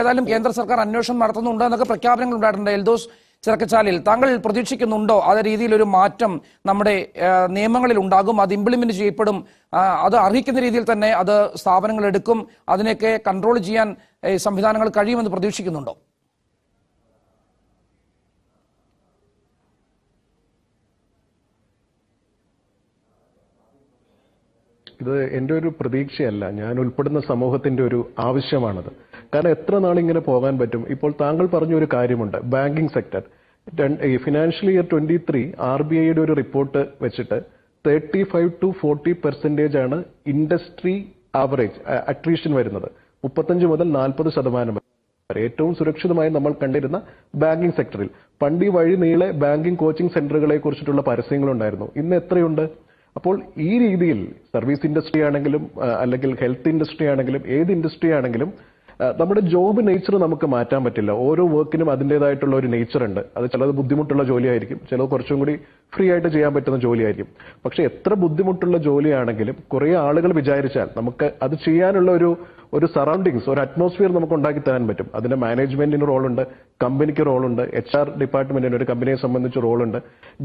ഏതായാലും കേന്ദ്ര സർക്കാർ അന്വേഷണം നടത്തുന്നുണ്ട് എന്നൊക്കെ പ്രഖ്യാപനങ്ങൾ ഉണ്ടായിട്ടുണ്ട്. എൽദോസ് ചിറക്കച്ചാലിൽ താങ്കൾ പ്രതീക്ഷിക്കുന്നുണ്ടോ? അതേ രീതിയിൽ ഒരു മാറ്റം നമ്മുടെ നിയമങ്ങളിൽ ഉണ്ടാകും അത് ഇംപ്ലിമെന്റ് ചെയ്യപ്പെടും അത് അർഹിക്കുന്ന രീതിയിൽ തന്നെ അത് സ്ഥാപനങ്ങൾ എടുക്കും അതിനെയൊക്കെ കൺട്രോൾ ചെയ്യാൻ സംവിധാനങ്ങൾ കഴിയുമെന്ന് പ്രതീക്ഷിക്കുന്നുണ്ടോ? ഇത് എന്റെ ഒരു പ്രതീക്ഷയല്ല. ഞാൻ ഉൾപ്പെടുന്ന സമൂഹത്തിന്റെ ഒരു ആവശ്യമാണത്. കാരണം എത്ര നാൾ ഇങ്ങനെ പോകാൻ പറ്റും? ഇപ്പോൾ താങ്കൾ പറഞ്ഞ ഒരു കാര്യമുണ്ട്. Banking sector. ഈ financial year twenty three R B ഐയുടെ ഒരു റിപ്പോർട്ട് വെച്ചിട്ട് thirty five to forty percentage ആണ് ഇൻഡസ്ട്രി ആവറേജ് അട്രീഷൻ വരുന്നത്. മുപ്പത്തഞ്ച് മുതൽ നാൽപ്പത് ശതമാനം വരെ. ഏറ്റവും സുരക്ഷിതമായി നമ്മൾ കണ്ടിരുന്ന ബാങ്കിങ് സെക്ടറിൽ. പണ്ട് ഈ വഴി നീളെ ബാങ്കിങ് കോച്ചിങ് സെന്ററുകളെ കുറിച്ചിട്ടുള്ള പരസ്യങ്ങളുണ്ടായിരുന്നു. ഇന്ന് എത്രയുണ്ട്? അപ്പോൾ ഈ രീതിയിൽ സർവീസ് ഇൻഡസ്ട്രി ആണെങ്കിലും അല്ലെങ്കിൽ ഹെൽത്ത് ഇൻഡസ്ട്രി ആണെങ്കിലും ഏത് ഇൻഡസ്ട്രി ആണെങ്കിലും നമ്മുടെ ജോബ് നേച്ചർ നമുക്ക് മാറ്റാൻ പറ്റില്ല. ഓരോ വർക്കിനും അതിന്റെതായിട്ടുള്ള ഒരു നേച്ചർ ഉണ്ട്. അത് ചിലത് ബുദ്ധിമുട്ടുള്ള ജോലിയായിരിക്കും. ചിലത് കുറച്ചും കൂടി ഫ്രീ ആയിട്ട് ചെയ്യാൻ പറ്റുന്ന ജോലിയായിരിക്കും. പക്ഷെ എത്ര ബുദ്ധിമുട്ടുള്ള ജോലിയാണെങ്കിലും കുറേ ആളുകൾ വിചാരിച്ചാൽ നമുക്ക് അത് ചെയ്യാനുള്ള ഒരു ഒരു സറൗണ്ടിങ്സ് ഒരു അറ്റ്മോസ്ഫിയർ നമുക്ക് ഉണ്ടാക്കി തരാൻ പറ്റും. അതിന്റെ മാനേജ്മെന്റിന് റോളുണ്ട് കമ്പനിക്ക് റോളുണ്ട് എച്ച് ആർ ഡിപ്പാർട്ട്മെന്റിന് ഒരു കമ്പനിയെ സംബന്ധിച്ച് റോളുണ്ട്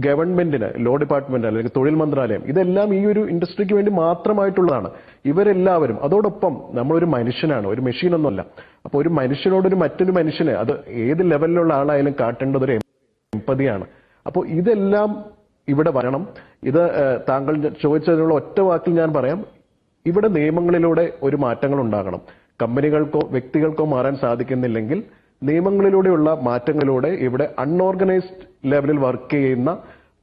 ഗവൺമെന്റിന് ലോ ഡിപ്പാർട്ട്മെന്റ് അല്ലെങ്കിൽ തൊഴിൽ മന്ത്രാലയം ഇതെല്ലാം ഈ ഒരു ഇൻഡസ്ട്രിക്ക് വേണ്ടി മാത്രമായിട്ടുള്ളതാണ്. ഇവരെല്ലാവരും അതോടൊപ്പം നമ്മളൊരു മനുഷ്യനാണ് ഒരു മെഷീൻ ഒന്നുമല്ല അപ്പൊ ഒരു മനുഷ്യനോടൊരു മറ്റൊരു മനുഷ്യന് അത് ഏത് ലെവലിലുള്ള ആളായാലും കാട്ടേണ്ടത് ഒരു എമ്പതിയാണ് അപ്പോൾ ഇതെല്ലാം ഇവിടെ വരണം. ഇത് താങ്കൾ ചോദിച്ചതിനുള്ള ഒറ്റ വാക്കിൽ ഞാൻ പറയാം. ഇവിടെ നിയമങ്ങളിലൂടെ ഒരു മാറ്റങ്ങൾ ഉണ്ടാകണം. കമ്പനികൾക്കോ വ്യക്തികൾക്കോ മാറാൻ സാധിക്കുന്നില്ലെങ്കിൽ നിയമങ്ങളിലൂടെയുള്ള മാറ്റങ്ങളിലൂടെ ഇവിടെ അൺഓർഗനൈസ്ഡ് ലെവലിൽ വർക്ക് ചെയ്യുന്ന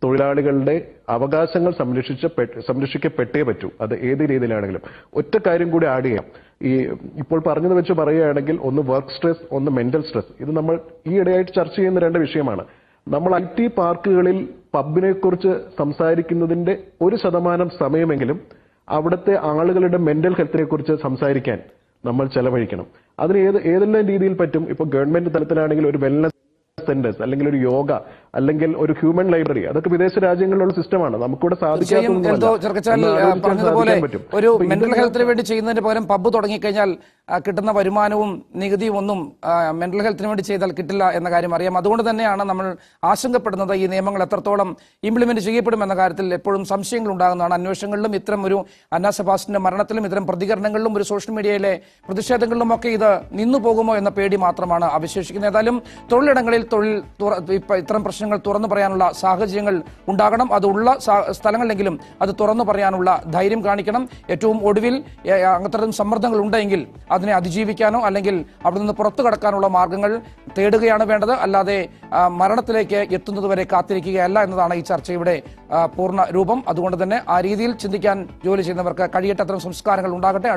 തൊഴിലാളികളുടെ അവകാശങ്ങൾ സംരക്ഷിച്ച സംരക്ഷിക്കപ്പെട്ടേ പറ്റൂ. അത് ഏത് രീതിയിലാണെങ്കിലും. ഒറ്റ കാര്യം കൂടി ആഡ് ചെയ്യാം. ഈ ഇപ്പോൾ പറഞ്ഞത് വെച്ച് പറയുകയാണെങ്കിൽ ഒന്ന് വർക്ക് സ്ട്രെസ് ഒന്ന് മെന്റൽ സ്ട്രെസ് ഇത് നമ്മൾ ഈ ഇടയായിട്ട് ചർച്ച ചെയ്യുന്ന രണ്ട് വിഷയമാണ്. നമ്മൾ ഐ ടി പാർക്കുകളിൽ പബ്ബിനെക്കുറിച്ച് സംസാരിക്കുന്നതിന്റെ ഒരു ശതമാനം സമയമെങ്കിലും അവിടുത്തെ ആളുകളുടെ മെന്റൽ ഹെൽത്തിനെ കുറിച്ച് സംസാരിക്കാൻ നമ്മൾ ചെലവഴിക്കണം. അതിന് ഏത് ഏതെല്ലാം രീതിയിൽ പറ്റും? ഇപ്പൊ ഗവൺമെന്റ് തലത്തിലാണെങ്കിൽ ഒരു വെൽനസ് സെന്റേഴ്സ് അല്ലെങ്കിൽ ഒരു യോഗ അല്ലെങ്കിൽ ഒരു ഹ്യൂമൻ ലൈബ്രറി അതൊക്കെ വിദേശ രാജ്യങ്ങളിലുള്ള സിസ്റ്റമാണ് നമുക്കിവിടെ പറഞ്ഞതുപോലെ ഒരു മെന്റൽ ഹെൽത്തിന് വേണ്ടി ചെയ്യുന്നതിന് പകരം പബ്ബ് തുടങ്ങിക്കഴിഞ്ഞാൽ കിട്ടുന്ന വരുമാനവും നികുതിയും ഒന്നും മെന്റൽ ഹെൽത്തിന് വേണ്ടി ചെയ്താൽ കിട്ടില്ല എന്ന കാര്യം അറിയാം. അതുകൊണ്ട് തന്നെയാണ് നമ്മൾ ആശങ്കപ്പെടുന്നത് ഈ നിയമങ്ങൾ എത്രത്തോളം ഇംപ്ലിമെന്റ് ചെയ്യപ്പെടും എന്ന കാര്യത്തിൽ എപ്പോഴും സംശയങ്ങൾ ഉണ്ടാകുന്നതാണ്. അന്വേഷണങ്ങളിലും ഇത്തരം ഒരു അന്ന സെബാസ്റ്റിന്റെ മരണത്തിലും ഇത്തരം പ്രതികരണങ്ങളിലും ഒരു സോഷ്യൽ മീഡിയയിലെ പ്രതിഷേധങ്ങളിലും ഒക്കെ ഇത് നിന്നു പോകുമോ എന്ന പേടി മാത്രമാണ് അവശേഷിക്കുന്നത്. ഏതായാലും തൊഴിലിടങ്ങളിൽ തൊഴിൽ ഇത്തരം പ്രശ്നം പ്രശ്നങ്ങൾ തുറന്നു പറയാനുള്ള സാഹചര്യങ്ങൾ ഉണ്ടാകണം. അതുള്ള സ്ഥലങ്ങളിലെങ്കിലും അത് തുറന്നു പറയാനുള്ള ധൈര്യം കാണിക്കണം. ഏറ്റവും ഒടുവിൽ അത്തരം സമ്മർദ്ദങ്ങൾ ഉണ്ടെങ്കിൽ അതിനെ അതിജീവിക്കാനോ അല്ലെങ്കിൽ അവിടെ നിന്ന് പുറത്തു കടക്കാനുള്ള മാർഗങ്ങൾ തേടുകയാണ് വേണ്ടത്. അല്ലാതെ മരണത്തിലേക്ക് എത്തുന്നതുവരെ കാത്തിരിക്കുകയല്ല എന്നതാണ് ഈ ചർച്ചയുടെ പൂർണ രൂപം. അതുകൊണ്ട് തന്നെ ആ രീതിയിൽ ചിന്തിക്കാൻ ജോലി ചെയ്യുന്നവർക്ക് കഴിയട്ടെ അത്തരം സംസ്കാരങ്ങൾ ഉണ്ടാകട്ടെ.